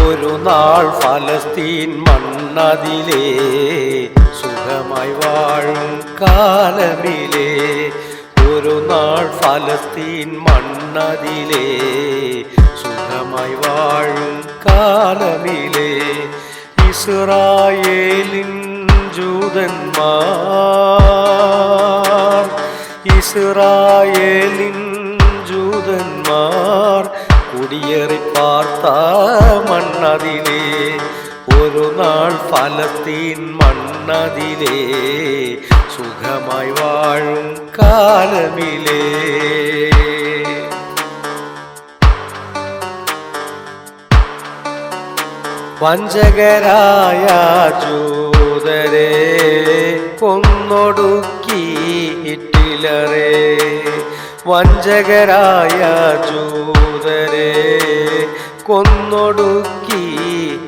ഒരു നാൾ ഫലസ്തീൻ മണ്ണതിലേ സുഖമായി വാഴും കാലമിലേ ഒരു നാൾ ഫലസ്തീൻ മണ്ണതിലേ സുഖമായി വാഴും കാലമിലേ ഇസ്രായേലിൻ ജൂതന്മാർ ഇസ്രായേലിൻ ജൂതന്മാർ കുടിയേറി പാർത്ത മണ്ണതിലേ ഒരു നാൾ ഫലത്തിൻ മണ്ണതിലേ സുഖമായി വാഴും കാലമിലേ. വഞ്ചകരായ ജൂതരെ കൊന്നൊടുക്കി ഹിറ്റിലറെ വഞ്ചകരായ ജൂതരെ കൊന്നൊടുക്കി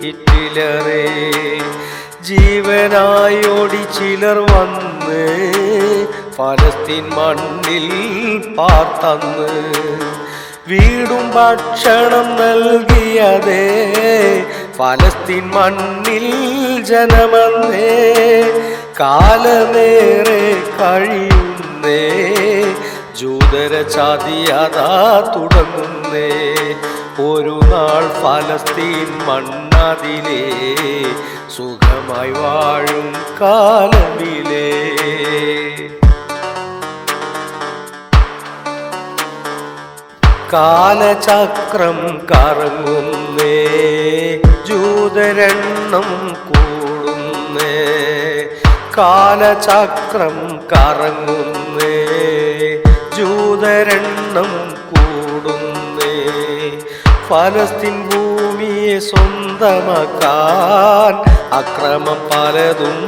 ഹിറ്റിലറെ ജീവനായി ഓടി ചിലർ വന്ന് ഫലസ്തീൻ മണ്ണിൽ പാർത്തന്ന്. വീടും ഭക്ഷണം നൽകിയതേ ഫലസ്തീൻ മണ്ണിൽ ജനമന്നേ. കാലമേറെ കഴിയുന്നേ ജൂതര ചതിയതാ തുടങ്ങുന്നേ. ഒരു നാൾ ഫലസ്തീൻ മണ്ണതിലേ സുഖമായി വാഴും കാലമിലേ. കാലചക്രം കറങ്ങുന്നേ ജൂതരെണ്ണം കൂടുന്നേ. കാലചക്രം കറങ്ങുന്നേ ജൂതരെണ്ണം കൂടുന്നേ. ഫലസ്തീൻ ഭൂമിയെ സ്വന്തമാക്കാൻ അക്രമം പലതും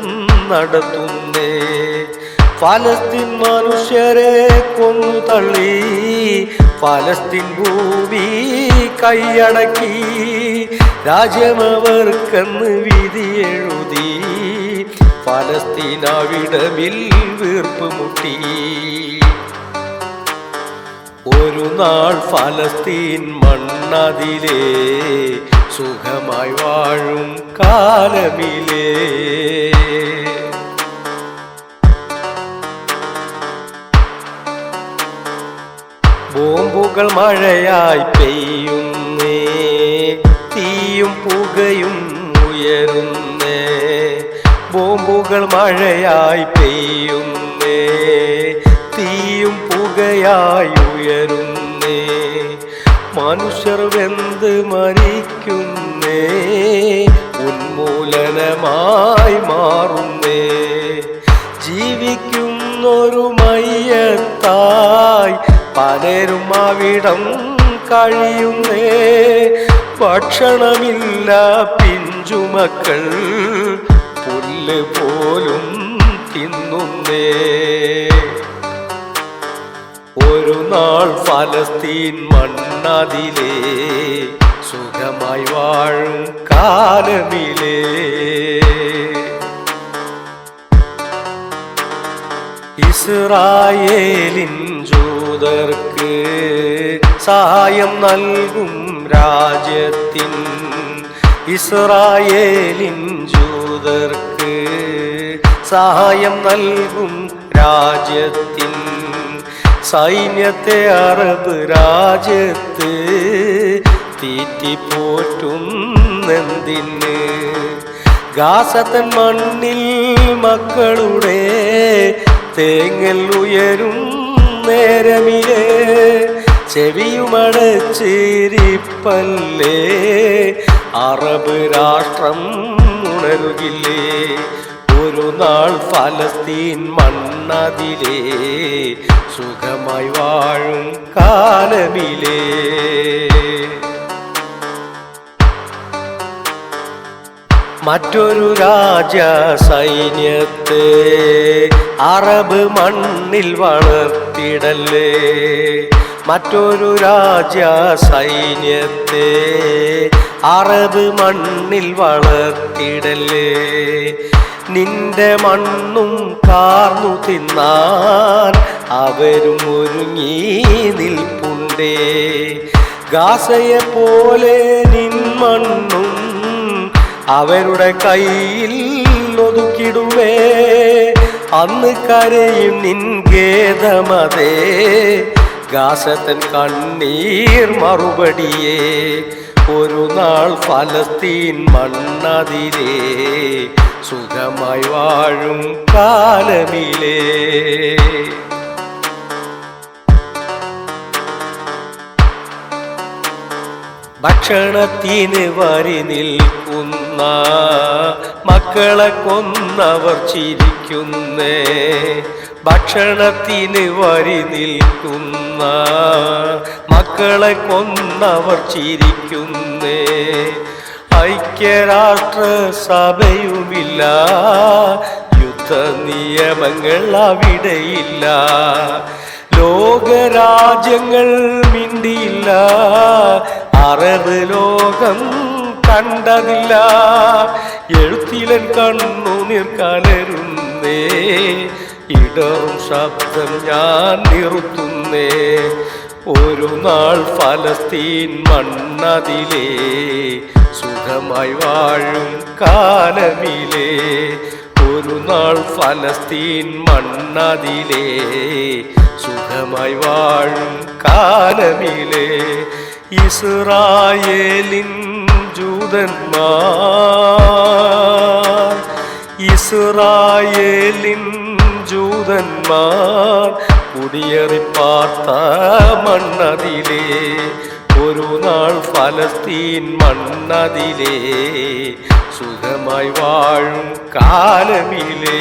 നടത്തുന്നേ. ഫലസ്തീൻ മനുഷ്യരെ കൊന്നു തള്ളി. ഫലസ്തീൻ ഭൂമി കൈയടക്കി. രാജ്യമവർക്കെന്ന് വിധി എഴുതി. ഫലസ്തീൻ അവിടമിൽ വീർപ്പ് മുട്ടി. ഒരു നാൾ ഫലസ്തീൻ മണ്ണതിലേ സുഖമായി വാഴും കാലമിലേ. ബോംബുകൾ മഴയായി പെയ്യുന്നേ തീയും പുകയും ഉയരുന്നേ. ബോംബുകൾ മഴയായി പെയ്യുന്നേ തീയും പുകയായി ഉയരുന്നേ. മനുഷ്യർ വെന്ത് മരിക്കുന്നേ? ഉന്മൂലനമായി മാറുന്നേ. ജീവിക്കുന്നൊരു മയ്യത്തായി പലരും അവിടം കഴിയുന്നേ. ഭക്ഷണമില്ല പിഞ്ചുമക്കൾ പുല്ല് പോലും തിന്നുന്നേ. ഒരു നാൾ ഫലസ്തീൻ മണ്ണതിലേ സുഖമായി വാഴും കാലമിലേ. ഇസ്രായേലിൻ ജൂതർക്ക് സഹായം നൽകും രാജ്യത്തിൻ ഇസ്രായേലിൻ ജൂതർക്ക് സഹായം നൽകും രാജ്യത്തിൻ സൈന്യത്തെ അറബ് രാജ്യത്ത് തീറ്റിപ്പോറ്റുന്നെന്തിന് ഗാസത്തൻ മണ്ണിൽ മക്കളുടെ തേങ്ങൽ ഉയരും നേരമിലേ ചെവിയുമടച്ചിരിപ്പല്ലേ അറബ് രാഷ്ട്രം ഉണരുകില്ലേ? ഒരു ഫലസ്തീൻ മണ്ണതിലേ സുഖമായി വാഴും കാലമിലേ. മറ്റൊരു രാജ സൈന്യത്തെ അറബ് മണ്ണിൽ വളർത്തിടല്ലേ. മറ്റൊരു രാജ സൈന്യത്തെ അറബ് മണ്ണിൽ വളർത്തിടല്ലേ. നിന്റെ മണ്ണും കാർന്നു തിന്നാൻ അവരും ഒരുങ്ങി നിൽപ്പുണ്ടേ. ഗാസയെ പോലെ നിൻ മണ്ണും അവരുടെ കയ്യിൽ ഒതുക്കിടുവേ. അന്ന് കരയും നിൻ ഗേതമതേ ഗാസത്തൻ കണ്ണീർ മറുപടിയേ ഒരു നാൾ ഫലസ്തീൻ മണ്ണതിരേ സുഖമായി വാഴും കാലമിലേ. ഭക്ഷണത്തിന് വരി നിൽക്കുന്ന മക്കളെ കൊന്നവർ ചിരിക്കുന്നേ ഭക്ഷണത്തിന് വരി നിൽക്കുന്ന മക്കളെ കൊന്നവർ ചിരിക്കുന്നേ. ഐക്യരാഷ്ട്ര സഭയുമില്ല യുദ്ധ നിയമങ്ങൾ അവിടെയില്ല ലോകരാജ്യങ്ങൾ മിണ്ടിയില്ല അറബ് ലോകം കണ്ടതില്ല. എഴുത്തിലൻ കണ്ണു നീർക്കലരുന്നേ ഇടറും ശബ്ദം ഞാൻ നിർത്തുന്നേ ഒരു നാൾ ഫലസ്തീൻ മണ്ണതിലേ. സുഖമായി വാഴും കാലമിലേ. ഒരു നാൾ ഫലസ്തീൻ മണ്ണതിലേ. സുഖമായി വാഴും കാലമിലേ. ഇസ്രായേലിൻ ജൂതന്മാർ ഇസ്രായേലിൻ ജൂതന്മാർ കുടിയേറിപ്പാർത്ത മണ്ണതിലേ ഒരു നാൾ ഫലസ്തീൻ മണ്ണതിലേ സുഖമായി വാഴും കാലമിലേ.